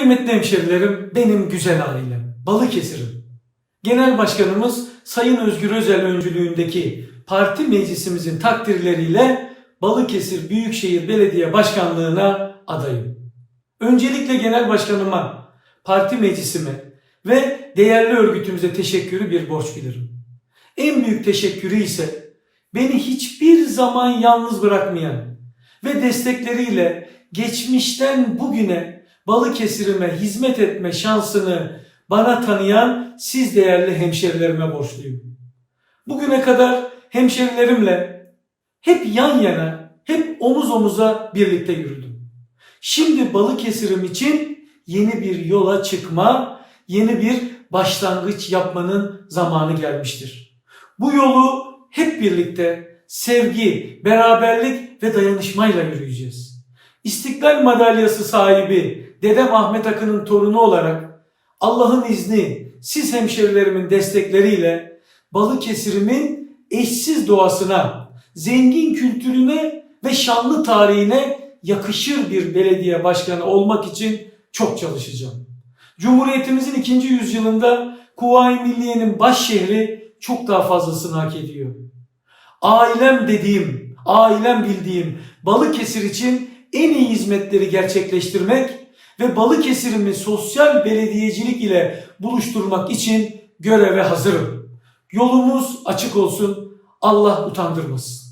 Kıymetli hemşerilerim, benim güzel ailem, Balıkesir'im. Genel Başkanımız Sayın Özgür Özel öncülüğündeki parti meclisimizin takdirleriyle Balıkesir Büyükşehir Belediye Başkanlığı'na adayım. Öncelikle Genel Başkanıma, parti meclisime ve değerli örgütümüze teşekkürü bir borç bilirim. En büyük teşekkürü ise beni hiçbir zaman yalnız bırakmayan ve destekleriyle geçmişten bugüne Balıkesir'ime hizmet etme şansını bana tanıyan siz değerli hemşerilerime borçluyum. Bugüne kadar hemşerilerimle hep yan yana, hep omuz omuza birlikte yürüdüm. Şimdi Balıkesir'im için yeni bir yola çıkma, yeni bir başlangıç yapmanın zamanı gelmiştir. Bu yolu hep birlikte sevgi, beraberlik ve dayanışmayla yürüyeceğiz. İstiklal madalyası sahibi Dedem Ahmet Akın'ın torunu olarak Allah'ın izni siz hemşerilerimin destekleriyle Balıkesir'imin eşsiz doğasına, zengin kültürüne ve şanlı tarihine yakışır bir belediye başkanı olmak için çok çalışacağım. Cumhuriyetimizin ikinci yüzyılında Kuvayi Milliye'nin baş şehri çok daha fazlasını hak ediyor. Ailem dediğim, ailem bildiğim Balıkesir için en iyi hizmetleri gerçekleştirmek ve Balıkesir'imi sosyal belediyecilik ile buluşturmak için göreve hazırım. Yolumuz açık olsun. Allah utandırmasın.